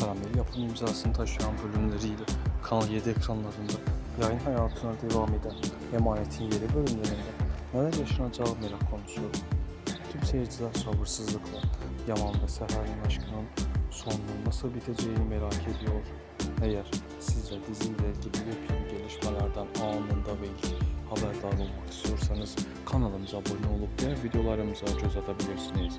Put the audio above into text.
Karamel yapım imzasını taşıyan bölümleriyle Kanal 7 ekranlarında yayın hayatına devam eden Emanet'in yeni bölümlerinde neler yaşanacağı merak konusu. Tüm seyirciler sabırsızlıkla Yaman ve Seher'in aşkının sonunun nasıl biteceğini merak ediyor. Eğer siz de diziyle ilgili yepyeni gelişmelerden anında ve haberdar olmak istiyorsanız kanalımıza abone olup diğer videolarımıza göz atabilirsiniz.